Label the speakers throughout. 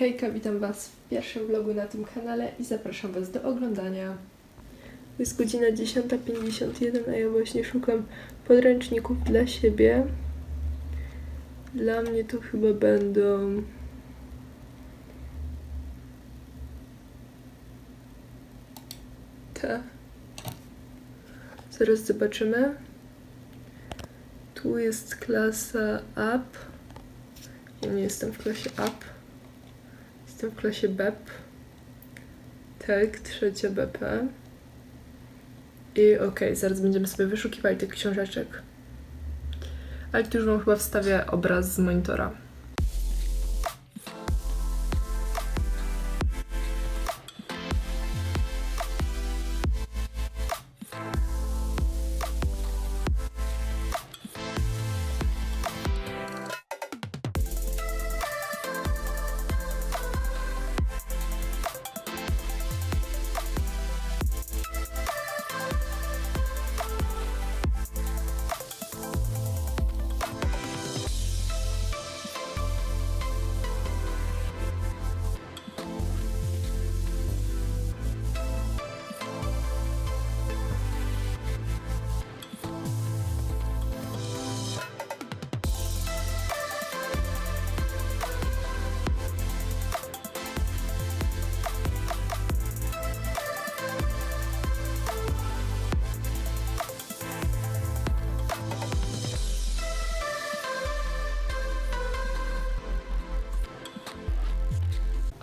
Speaker 1: Hejka, witam Was w pierwszym vlogu na tym kanale i zapraszam Was do oglądania. Jest godzina 10.51, a ja właśnie szukam podręczników dla siebie. Dla mnie to chyba będą... Te. Zaraz zobaczymy. Tu jest klasa up. Ja nie jestem w klasie up. Jestem w klasie BEP. Tak, trzecia BP. I okej, zaraz będziemy sobie wyszukiwali tych książeczek. Ale tu już wam chyba wstawię obraz z monitora.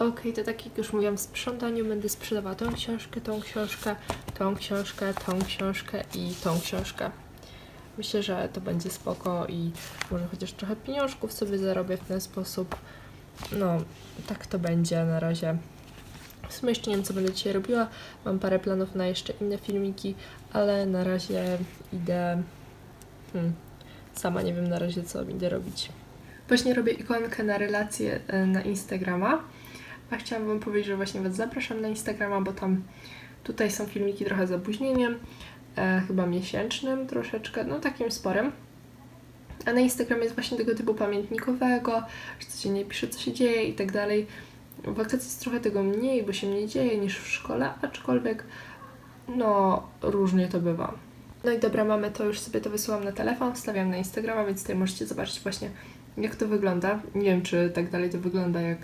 Speaker 1: Okej, to tak jak już mówiłam, w sprzątaniu będę sprzedawała tą książkę, tą książkę, tą książkę, tą książkę i tą książkę. Myślę, że to będzie spoko i może chociaż trochę pieniążków sobie zarobię w ten sposób. No, tak to będzie na razie. W sumie jeszcze nie wiem, co będę dzisiaj robiła. Mam parę planów na jeszcze inne filmiki, ale na razie idę... Hmm, sama nie wiem na razie, co idę robić. Właśnie robię ikonkę na relację e, na Instagrama. A chciałam Wam powiedzieć, że właśnie Was zapraszam na Instagrama, bo tam tutaj są filmiki trochę z opóźnieniem, e, chyba miesięcznym troszeczkę, no takim sporym. A na Instagramie jest właśnie tego typu pamiętnikowego, że codziennie piszę, co się dzieje i tak dalej. W wakacji jest trochę tego mniej, bo się mniej dzieje niż w szkole, aczkolwiek no różnie to bywa. No i dobra, mamy to, już sobie to wysyłam na telefon, wstawiam na Instagrama, więc tutaj możecie zobaczyć właśnie jak to wygląda. Nie wiem, czy tak dalej to wygląda, jak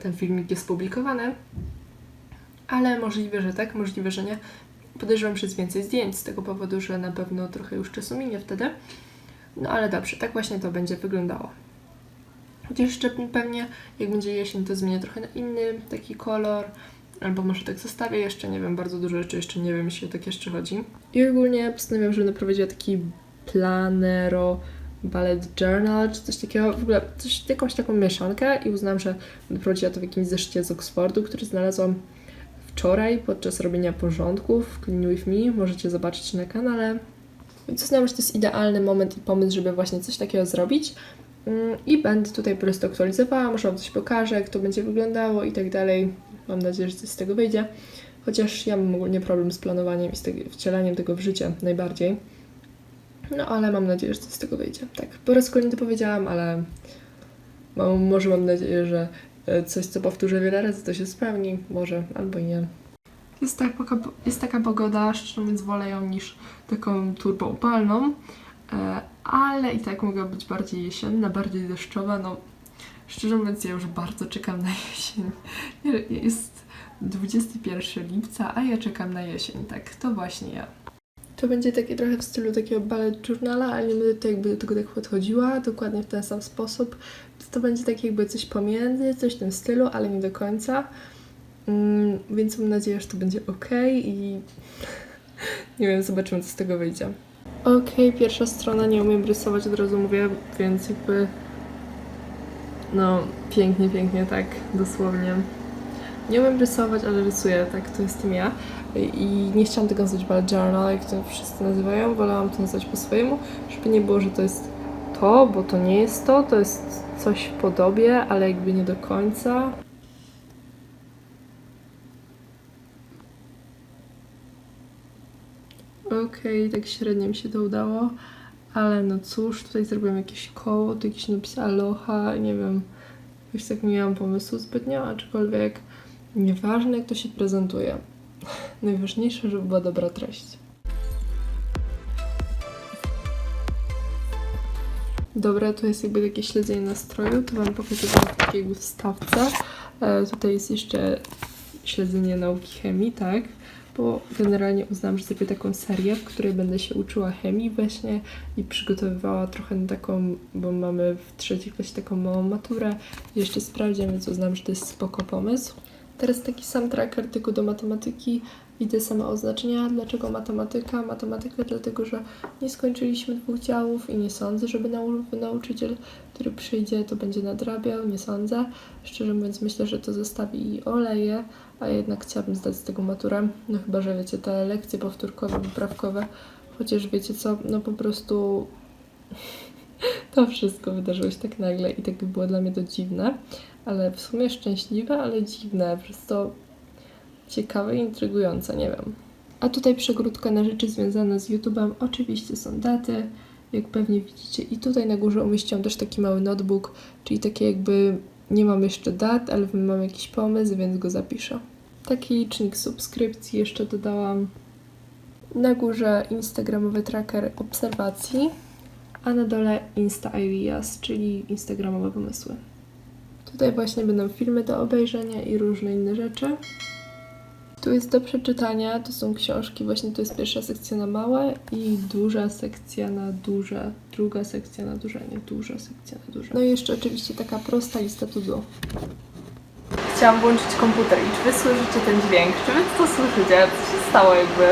Speaker 1: ten filmik jest publikowany, ale możliwe, że tak, możliwe, że nie. Podejrzewam, że jest więcej zdjęć z tego powodu, że na pewno trochę już czasu minie wtedy. No ale dobrze, tak właśnie to będzie wyglądało. Chociaż jeszcze pewnie, jak będzie jesień, to zmienię trochę na inny taki kolor, albo może tak zostawię, jeszcze nie wiem, bardzo dużo rzeczy jeszcze nie wiem, jeśli o tak jeszcze chodzi. I ogólnie postanowiłam, że będę prowadziła taki planero ballet journal, czy coś takiego, w ogóle coś, jakąś taką mieszankę i uznałam, że będę prowadziła to w jakimś zeszycie z Oxfordu, który znalazłam wczoraj podczas robienia porządków Clean With Me. Możecie zobaczyć na kanale. Więc uznałam, że to jest idealny moment i pomysł, żeby właśnie coś takiego zrobić. Mm, I będę tutaj po prostu aktualizowała, może Wam coś pokażę, jak to będzie wyglądało i tak dalej. Mam nadzieję, że coś z tego wyjdzie. Chociaż ja mam ogólnie problem z planowaniem i z wcielaniem tego w życie najbardziej. No ale mam nadzieję, że coś z tego wyjdzie. Tak, po raz kolejny to powiedziałam, ale mam, może mam nadzieję, że e, coś, co powtórzę wiele razy, to się spełni. Może, albo nie. Jest, tak, jest taka pogoda, szczerze mówiąc wolę ją niż taką turbo upalną, e, ale i tak mogła być bardziej jesienna, bardziej deszczowa. No, szczerze mówiąc, ja już bardzo czekam na jesień. Jest 21 lipca, a ja czekam na jesień. Tak, to właśnie ja. To będzie takie trochę w stylu takiego ballet journala, ale nie będę to jakby do tego tak podchodziła, dokładnie w ten sam sposób. To będzie tak jakby coś pomiędzy, coś w tym stylu, ale nie do końca. Mm, więc mam nadzieję, że to będzie ok i nie wiem, zobaczymy, co z tego wyjdzie. Ok, pierwsza strona, nie umiem rysować, od razu mówię, więc jakby no, pięknie, pięknie, tak, dosłownie. Nie umiem rysować, ale rysuję, tak, to jestem ja. I nie chciałam tego nazwać ballet journal, jak to wszyscy nazywają, wolałam to nazwać po swojemu, żeby nie było, że to jest to, bo to nie jest to, to jest coś w podobie, ale jakby nie do końca. Okej, tak średnio mi się to udało, ale no cóż, tutaj zrobiłem jakieś koło, tu jakiś napis aloha, nie wiem, Jakoś tak nie miałam pomysłu zbytnio, aczkolwiek nieważne jak to się prezentuje. Najważniejsze, żeby była dobra treść. Dobra, tu jest jakby takie śledzenie nastroju, to Wam pokazywałam w takiej wstawce. E, tutaj jest jeszcze śledzenie nauki chemii, tak? Bo generalnie uznałam, że zrobię taką serię, w której będę się uczyła chemii właśnie i przygotowywała trochę na taką, bo mamy w trzeciej klasie taką małą maturę jeszcze sprawdziam, więc uznałam, że to jest spoko pomysł. Teraz taki sam tracker tylko do matematyki. Widzę same oznaczenia. Dlaczego matematyka? Matematyka dlatego, że nie skończyliśmy dwóch działów i nie sądzę, żeby nau- nauczyciel, który przyjdzie, to będzie nadrabiał. Nie sądzę. Szczerze mówiąc, myślę, że to zostawi i oleje, a jednak chciałabym zdać z tego maturę. No chyba, że wiecie, te lekcje powtórkowe, poprawkowe. Chociaż wiecie co, no po prostu to wszystko wydarzyło się tak nagle i tak było dla mnie to dziwne, ale w sumie szczęśliwe, ale dziwne, przez to ciekawe i intrygujące, nie wiem. A tutaj przegródka na rzeczy związane z YouTube'em. Oczywiście są daty, jak pewnie widzicie. I tutaj na górze umieściłam też taki mały notebook, czyli takie jakby nie mam jeszcze dat, ale mam jakiś pomysł, więc go zapiszę. Taki licznik subskrypcji jeszcze dodałam. Na górze instagramowy tracker obserwacji, a na dole Insta Ideas, czyli instagramowe pomysły. Tutaj właśnie będą filmy do obejrzenia i różne inne rzeczy. Tu jest do przeczytania, to są książki, właśnie to jest pierwsza sekcja na małe i duża sekcja na duże, druga sekcja na duże, nie duża sekcja na duże. No i jeszcze oczywiście taka prosta lista to. Chciałam włączyć komputer i czy wy słyszycie ten dźwięk? Czy wy to słyszycie? Co się stało jakby?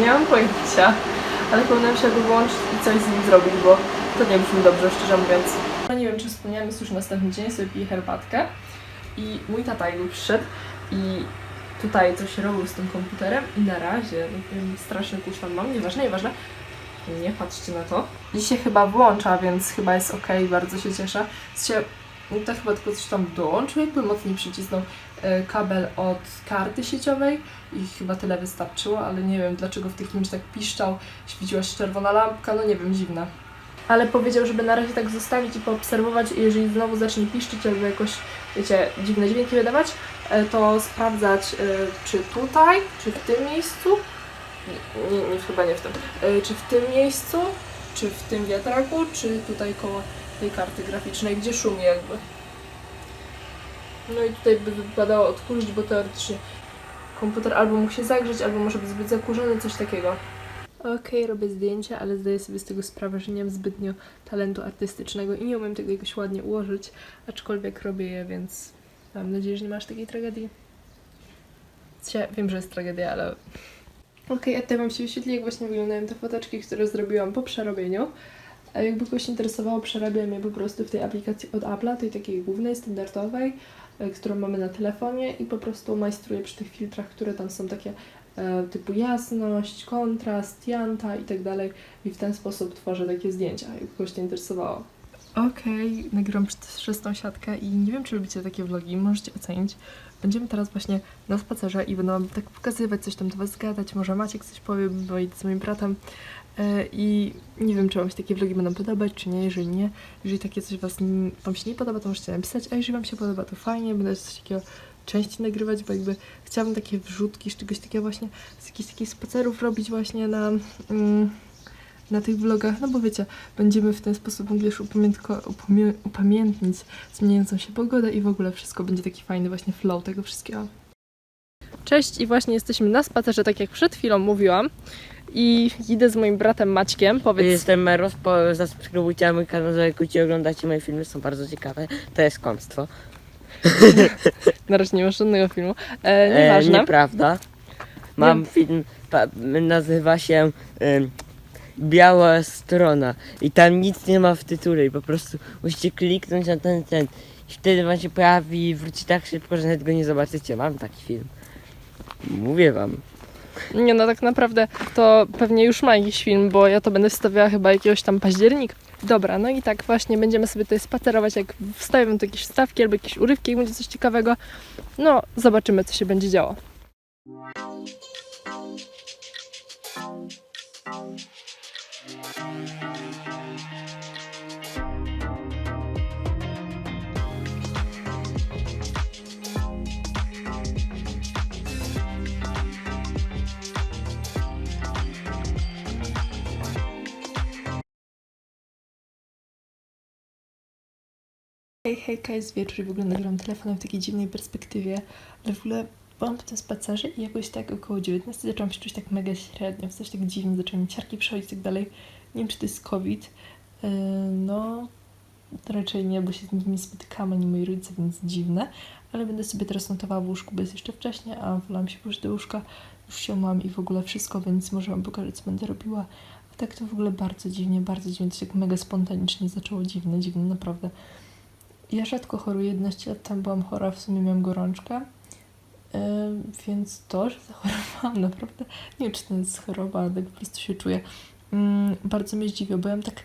Speaker 1: Nie mam pojęcia, ale powinnam się go włączyć i coś z nim zrobić, bo to nie brzmi dobrze, szczerze mówiąc. No nie wiem, czy wspomniałam, jest już następny dzień, sobie piję herbatkę i mój tata jakby przyszedł i tutaj coś robił z tym komputerem i na razie, no wiem, straszny kurz tam mam, nieważne, nieważne. Nie patrzcie na to. Dzisiaj chyba włącza, więc chyba jest ok, bardzo się cieszę. Się, no to chyba tylko coś tam dołączył, jakby mocniej przycisnął e, kabel od karty sieciowej i chyba tyle wystarczyło, ale nie wiem dlaczego w takim tak piszczał, świeciła się czerwona lampka, no nie wiem, dziwne. Ale powiedział, żeby na razie tak zostawić i poobserwować, jeżeli znowu zacznie piszczyć albo jakoś, wiecie, dziwne dźwięki wydawać, e, to sprawdzać, e, czy tutaj, czy w tym miejscu, nie, nie, chyba nie w tym, e, czy w tym miejscu, czy w tym wiatraku, czy tutaj koło tej karty graficznej, gdzie szumi jakby. No i tutaj by wypadało odkurzyć, bo teoretycznie komputer albo mógł się zagrzeć, albo może być zbyt zakurzony, coś takiego. Okej, robię zdjęcia, ale zdaję sobie z tego sprawę, że nie mam zbytnio talentu artystycznego i nie umiem tego jakoś ładnie ułożyć, aczkolwiek robię je, więc mam nadzieję, że nie masz takiej tragedii. Cia, wiem, że jest tragedia, ale... Okej, a tutaj Wam się wyświetli, jak właśnie wyglądają te foteczki, które zrobiłam po przerobieniu. A jakby kogoś interesowało, przerabiam je po prostu w tej aplikacji od Apple'a, tej takiej głównej, standardowej, e, którą mamy na telefonie i po prostu majstruję przy tych filtrach, które tam są takie typu jasność, kontrast, janta i tak i w ten sposób tworzę takie zdjęcia, jakby kogoś to interesowało. Okej, nagrywam przez, przez tą siatkę i nie wiem, czy lubicie takie vlogi, możecie ocenić. Będziemy teraz właśnie na spacerze i będę wam tak pokazywać, coś tam do was gadać, może Maciek coś powie, bo idę z moim bratem. E, I nie wiem, czy wam się takie vlogi będą podobać, czy nie. Jeżeli nie, jeżeli takie coś was, wam się nie podoba, to możecie napisać, a jeżeli wam się podoba, to fajnie, będę coś takiego częściej nagrywać, bo jakby chciałabym takie wrzutki z czegoś takiego właśnie, z jakichś takich spacerów robić właśnie na, mm, na tych vlogach, no bo wiecie, będziemy w ten sposób mogli już upamiętko, upamię, upamiętnić zmieniającą się pogodę i w ogóle wszystko będzie taki fajny właśnie flow tego wszystkiego. Cześć i właśnie jesteśmy na spacerze, tak jak przed chwilą mówiłam. I idę z moim bratem Maćkiem. Powiedz,
Speaker 2: Jestem Meros, po, zasubskrybujcie mój kanał, zalajkujcie, oglądacie moje filmy, są bardzo ciekawe. To jest kłamstwo.
Speaker 1: na razie nie ma żadnego filmu. E,
Speaker 2: E,
Speaker 1: nieważne.
Speaker 2: nieprawda. Mam film, pa, nazywa się em, Biała Strona i tam nic nie ma w tytule i po prostu musicie kliknąć na ten, ten i wtedy wam się pojawi i wróci tak szybko, że nawet go nie zobaczycie. Mam taki film. Mówię wam.
Speaker 1: Nie no, tak naprawdę to pewnie już ma jakiś film, bo ja to będę wstawiała chyba jakiegoś tam październik. Dobra, no i tak właśnie będziemy sobie tutaj spacerować, jak wstawię wam tu jakieś wstawki albo jakieś urywki, jak będzie coś ciekawego. No, zobaczymy, co się będzie działo. Hej, hejka, jest wieczór i w ogóle nagram telefonem w takiej dziwnej perspektywie, ale w ogóle byłam po tym spacerze i jakoś tak około 19 zaczęłam się czuć tak mega średnio, coś tak dziwnie, zaczęły mi ciarki przechodzić i tak dalej. Nie wiem, czy to jest COVID. Yy, no, raczej nie, bo się z nimi spotykamy, ani moi rodzice, więc dziwne. Ale będę sobie teraz notowała w łóżku, bo jest jeszcze wcześnie, a wolałam się położyć do łóżka. Już się mam i w ogóle wszystko, więc może wam pokażę, co będę robiła. A tak to w ogóle bardzo dziwnie, bardzo dziwnie. To się tak mega spontanicznie zaczęło dziwne, dziwne, naprawdę. Ja rzadko choruję, 11 lat temu byłam chora, w sumie miałam gorączkę, yy, więc to, że zachorowałam, naprawdę, nie czy to jest choroba, tak po prostu się czuję. Mm, bardzo mnie zdziwiło, bo ja mam tak,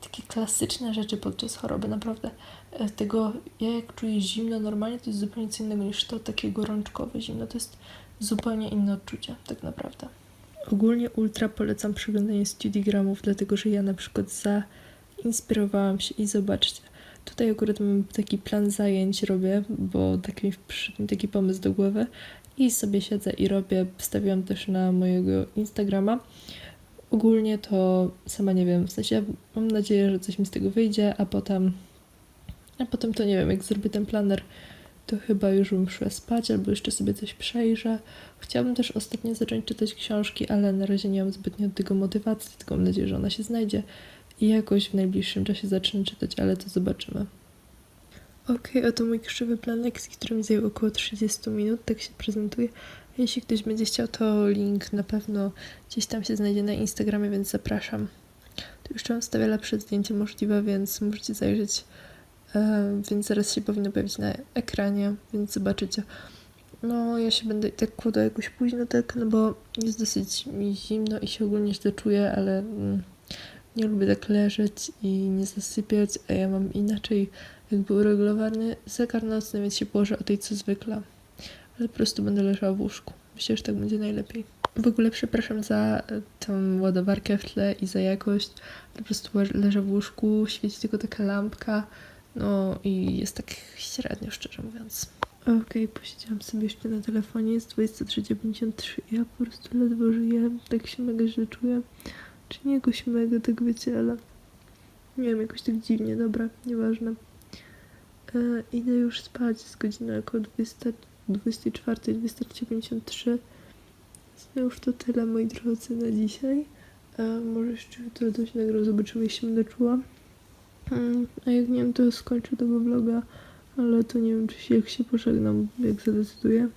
Speaker 1: takie klasyczne rzeczy podczas choroby, naprawdę. E, Tego, ja jak czuję zimno normalnie, to jest zupełnie co innego niż to takie gorączkowe zimno, to jest zupełnie inne odczucie, tak naprawdę. Ogólnie ultra polecam przeglądanie studiogramów, dlatego że ja na przykład zainspirowałam się i zobaczcie, Tutaj akurat mam taki plan zajęć robię, bo taki mi taki pomysł do głowy i sobie siedzę i robię. Wstawiłam też na mojego Instagrama. Ogólnie to sama nie wiem, w sensie mam nadzieję, że coś mi z tego wyjdzie, a potem a potem to nie wiem, jak zrobię ten planer, to chyba już bym szła spać albo jeszcze sobie coś przejrzę. Chciałabym też ostatnio zacząć czytać książki, ale na razie nie mam zbytnio tego motywacji, tylko mam nadzieję, że ona się znajdzie i jakoś w najbliższym czasie zacznę czytać, ale to zobaczymy. Okej, oto mój krzywy plan lekcji, który mi zajął około 30 minut, tak się prezentuje. Jeśli ktoś będzie chciał, to link na pewno gdzieś tam się znajdzie na Instagramie, więc zapraszam. Tu jeszcze mam wstawię lepsze zdjęcie możliwe, więc możecie zajrzeć. Więc zaraz się powinno pojawić na ekranie, więc zobaczycie. No, ja się będę i tak kładła jakoś późno, tak, no bo jest dosyć mi zimno i się ogólnie źle czuję, ale mm, nie lubię tak leżeć i nie zasypiać, a ja mam inaczej jakby uregulowany zegar nocny, więc się położę o tej co zwykle. Ale po prostu będę leżała w łóżku. Myślę, że tak będzie najlepiej. W ogóle przepraszam za e, tą ładowarkę w tle i za jakość. Po prostu le- leżę w łóżku, świeci tylko taka lampka. No i jest tak średnio, szczerze mówiąc. Okej, posiedziałam sobie jeszcze na telefonie, jest 23.53 ja po prostu ledwo żyję, tak się mega źle czuję. Czy nie jakoś mega, tak wiecie, ale nie wiem, jakoś tak dziwnie, dobra, nieważne. E, idę już spać, jest godzina około 20, 24, 23.53. To już to tyle, moi drodzy, na dzisiaj. E, może jeszcze jutro coś nagrał, zobaczymy, się będę czuła. Mm, A jak nie wiem, to skończę tego vloga, ale to nie wiem, czy się, jak się pożegnam, jak zadecyduję.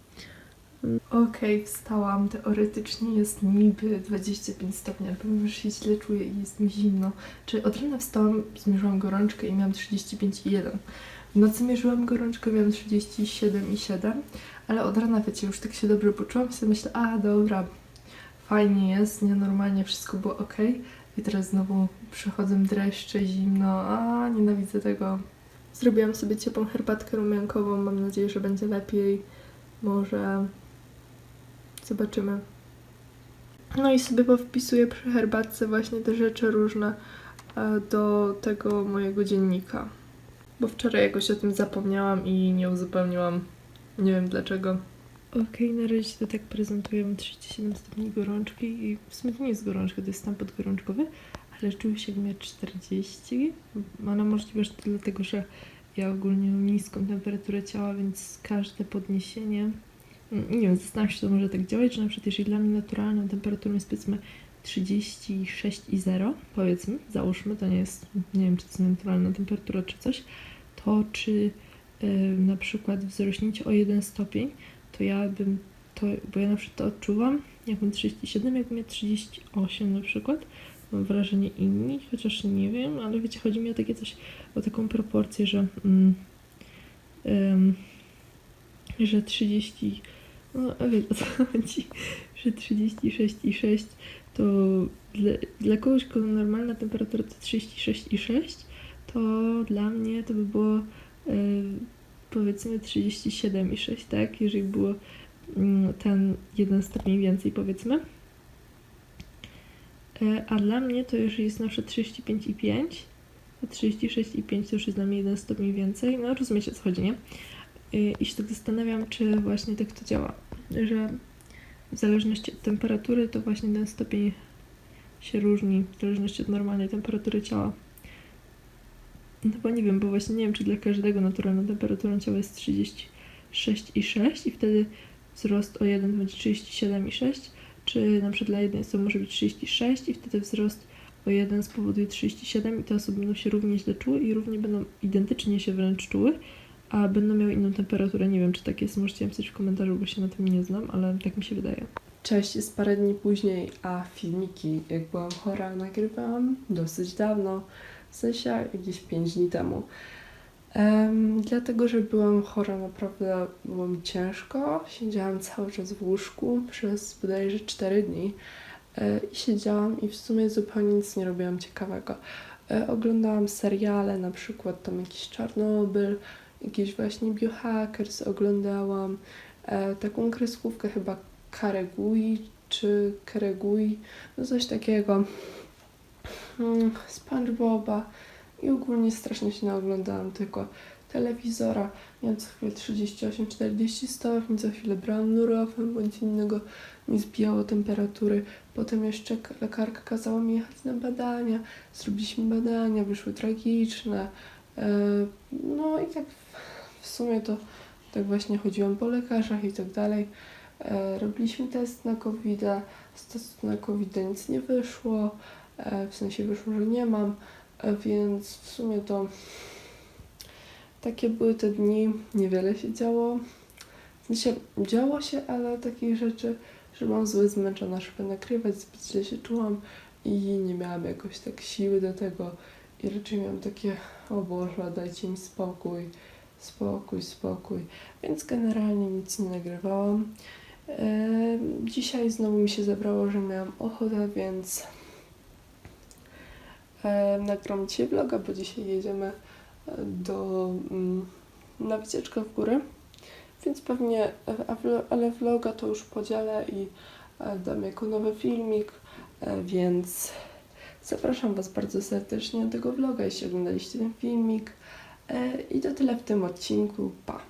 Speaker 1: Okej, wstałam. Teoretycznie jest niby 25 stopni, ale powiem, że się źle czuję i jest mi zimno. Czy od rana wstałam, zmierzyłam gorączkę i miałam 35,1. W nocy mierzyłam gorączkę, miałam 37,7, ale od rana, wiecie, już tak się dobrze poczułam i sobie myślę, a dobra, fajnie jest, nienormalnie wszystko było ok. I teraz znowu przychodzą dreszcze, zimno, a nienawidzę tego. Zrobiłam sobie ciepłą herbatkę rumiankową, mam nadzieję, że będzie lepiej. Może zobaczymy. No i sobie powpisuję przy herbatce właśnie te rzeczy różne e, do tego mojego dziennika. Bo wczoraj jakoś o tym zapomniałam i nie uzupełniłam. Nie wiem dlaczego. Okej, na razie to tak prezentuje. Mam 37 stopni gorączki i w sumie to nie jest gorączka, to jest stan podgorączkowy, ale czuję się jak miała 40. Ale możliwe, że to dlatego, że ja ogólnie mam niską temperaturę ciała, więc każde podniesienie nie wiem, zastanawiam się, czy to może tak działać, że na przykład jeżeli dla mnie naturalną temperaturą jest powiedzmy 36,0, powiedzmy, załóżmy, to nie jest, nie wiem, czy to jest naturalna temperatura, czy coś, to czy na przykład wzrośnięcie o 1 stopień, to ja bym to, bo ja na przykład to odczuwam, jak mam 37, jak miał 38 na przykład, mam wrażenie inni, chociaż nie wiem, ale wiecie, chodzi mi o takie coś, o taką proporcję, że mm, że 30, no a wiecie o co chodzi, że 36,6 to dla, dla kogoś, kogo normalna temperatura to 36,6, to dla mnie to by było e, powiedzmy 37,6, tak? Jeżeli było mm, ten jeden stopień więcej, powiedzmy. E, A dla mnie to jeżeli jest na przykład 35,5, to 36,5 to już jest dla mnie jeden stopień więcej. No rozumiecie o co chodzi, nie? Y, I się tak zastanawiam, czy właśnie tak to działa, że w zależności od temperatury to właśnie ten stopień się różni, w zależności od normalnej temperatury ciała.
Speaker 3: No bo nie wiem, bo właśnie nie wiem, czy dla każdego naturalna temperatura ciała jest 36,6 i wtedy wzrost o 1 to będzie 37,6, czy na przykład dla jednej osoby może być 36 i wtedy wzrost o 1 spowoduje 37 i te osoby będą się równie źle czuły i równie będą identycznie się wręcz czuły, a będą miały inną temperaturę. Nie wiem, czy tak jest, możecie napisać w komentarzu, bo się na tym nie znam, ale tak mi się wydaje.
Speaker 1: Cześć, jest parę dni później, a filmiki, jak byłam chora, nagrywałam dosyć dawno, w sensie jakieś 5 dni temu. Em, dlatego, że byłam chora, naprawdę było mi ciężko. Siedziałam cały czas w łóżku przez bodajże 4 dni e, i siedziałam i w sumie zupełnie nic nie robiłam ciekawego. E, oglądałam seriale, na przykład tam jakiś Czarnobyl, jakiś właśnie Biohackers oglądałam, e, taką kreskówkę chyba Karegui czy Keregui, no coś takiego. Mm, SpongeBoba i ogólnie strasznie się naoglądałam tylko telewizora. Miałam co chwilę 38-40 stopni, co chwilę brałam Nurofen bądź innego, mi zbijało temperatury. Potem jeszcze lekarka kazała mi jechać na badania. Zrobiliśmy badania, wyszły tragiczne. E, No i tak w- sumie to tak właśnie chodziłam po lekarzach i tak dalej. E, Robiliśmy test na covid Z testu na covid nic nie wyszło. E, W sensie wyszło, że nie mam. E, Więc w sumie to takie były te dni. Niewiele się działo. W sensie działo się, ale takich rzeczy, że byłam zły, zmęczona, żeby nagrywać, zbyt źle się czułam i nie miałam jakoś tak siły do tego. I raczej miałam takie, o Boże, dajcie mi spokój, spokój, spokój. Więc generalnie nic nie nagrywałam. Dzisiaj znowu mi się zebrało, że miałam ochotę, więc nagram dzisiaj vloga, bo dzisiaj jedziemy do, mm, na wycieczkę w góry. Więc pewnie, ale vloga to już podzielę i e, dam jako nowy filmik, e, więc zapraszam Was bardzo serdecznie do tego vloga, jeśli oglądaliście ten filmik. E, I to tyle w tym odcinku. Pa!